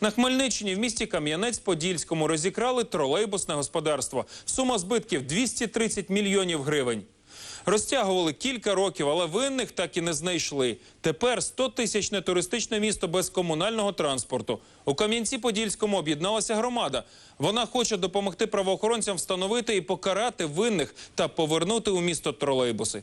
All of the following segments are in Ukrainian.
На Хмельниччині в місті Кам'янець-Подільському розікрали тролейбусне господарство. Сума збитків 230 мільйонів гривень. Розтягували кілька років, але винних так і не знайшли. Тепер 100-тисячне туристичне місто без комунального транспорту. У Кам'янці-Подільському об'єдналася громада. Вона хоче допомогти правоохоронцям встановити і покарати винних та повернути у місто тролейбуси.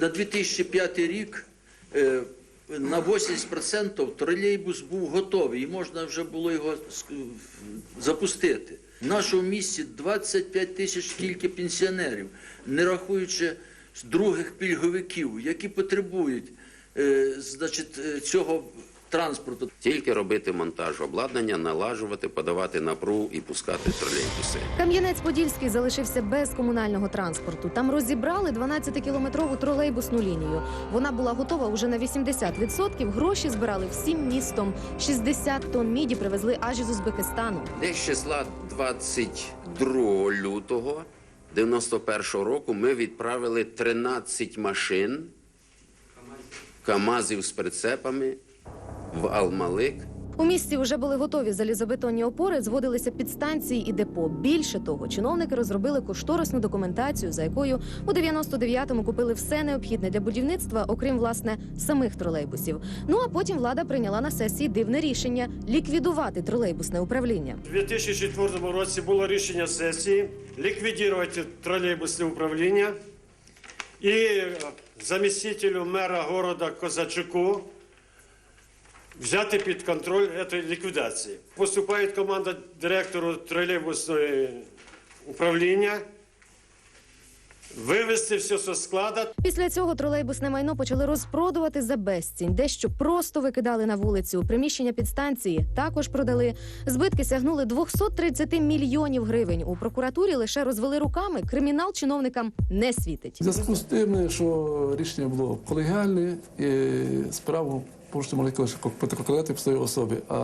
На 2005 рік е, на 80% тролейбус був готовий і можна вже було його запустити. В нашому місті 25 тисяч тільки пенсіонерів, не рахуючи других пільговиків, які потребують е, значить, е, цього транспорту. Тільки робити монтаж обладнання, налажувати, подавати напругу і пускати тролейбуси. Кам'янець-Подільський залишився без комунального транспорту. Там розібрали 12-кілометрову тролейбусну лінію. Вона була готова уже на 80%. Гроші збирали всім містом. 60 тонн міді привезли аж із Узбекистану. Десь числа 22 лютого 91 року ми відправили 13 машин КАМАЗів з прицепами в Алмалик. У місті вже були готові залізобетонні опори, зводилися підстанції і депо. Більше того, чиновники розробили кошторисну документацію, за якою у 99-му купили все необхідне для будівництва, окрім власне самих тролейбусів. Ну а потім влада прийняла на сесії дивне рішення ліквідувати тролейбусне управління. У 2004 році було рішення сесії ліквідувати тролейбусне управління і замістителю мера города Козачуку взяти під контроль цієї ліквідації. Поступає команда директору тролейбусного управління вивезти все зі складу Після цього тролейбусне майно почали розпродувати за безцінь. Дещо просто викидали на вулицю. Приміщення підстанції також продали. Збитки сягнули 230 мільйонів гривень. У прокуратурі лише розвели руками. Кримінал чиновникам не світить. В зв'язку з тим, що рішення було колегіальне, і справу порушити могли лише проти конкретної посадової особи, а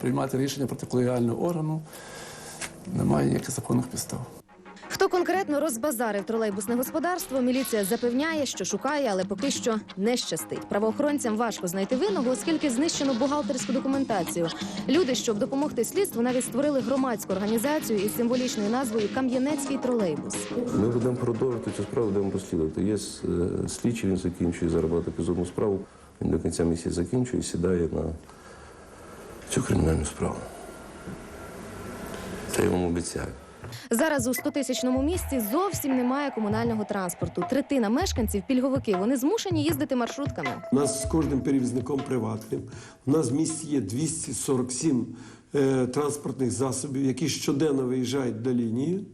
приймати рішення проти колегіального органу немає ніяких законних підстав. Хто конкретно розбазарив тролейбусне господарство, міліція запевняє, що шукає, але поки що не щастить. Правоохоронцям важко знайти винного, оскільки знищено бухгалтерську документацію. Люди, щоб допомогти слідству, навіть створили громадську організацію із символічною назвою Кам'янецький тролейбус. Ми будемо продовжувати цю справу, будемо розслідувати. Є е, слідчий, він закінчує зараз епізодну справу. Він до кінця місяця закінчує і сідає на цю кримінальну справу. Це я вам обіцяю. Зараз у 100-тисячному місті зовсім немає комунального транспорту. Третина мешканців пільговики. Вони змушені їздити маршрутками. У нас з кожним перевізником приватним. У нас в місті є 247 е, транспортних засобів, які щоденно виїжджають до лінії.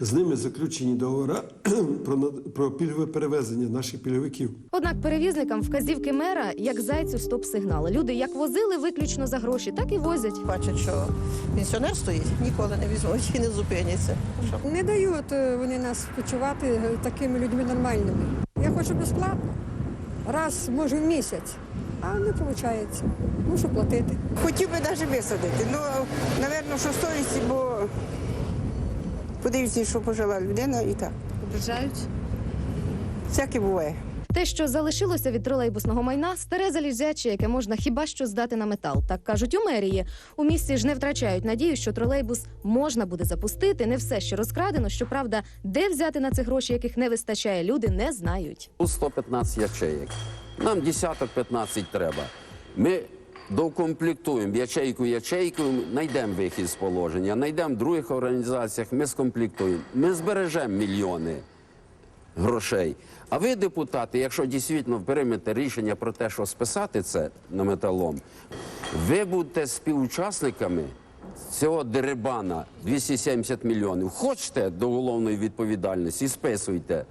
З ними заключені договори про, над- про пільгове перевезення наших пільговиків. Однак перевізникам вказівки мера як зайцю стоп-сигнали. Люди як возили виключно за гроші, так і возять. бачать, що пенсіонер стоїть, ніколи не візьмуть і не зупиняться. Не дають е, вони нас почувати е, такими людьми нормальними. Я хочу безплатно, раз, може, в місяць, а не виходить. Мушу платити. Хотів би навіть висадити. Ну, напевно, що совісті, бо подивіться, що пожила людина і так. Ображають. Всяке буває. Те, що залишилося від тролейбусного майна, старе залізяче, яке можна хіба що здати на метал. Так кажуть у мерії. У місті ж не втрачають надію, що тролейбус можна буде запустити. Не все ще розкрадено. Щоправда, де взяти на це гроші, яких не вистачає, люди не знають. Тут 115 ячеїк. Нам десяток 15 треба. Ми докомплектуємо ячейку ячейкою, знайдемо вихід з положення, знайдемо в других організаціях, ми скомплектуємо. Ми збережемо мільйони грошей. А ви, депутати, якщо дійсно приймете рішення про те, що списати це на металом, ви будете співучасниками цього дерибана 270 мільйонів. Хочете до головної відповідальності, списуйте.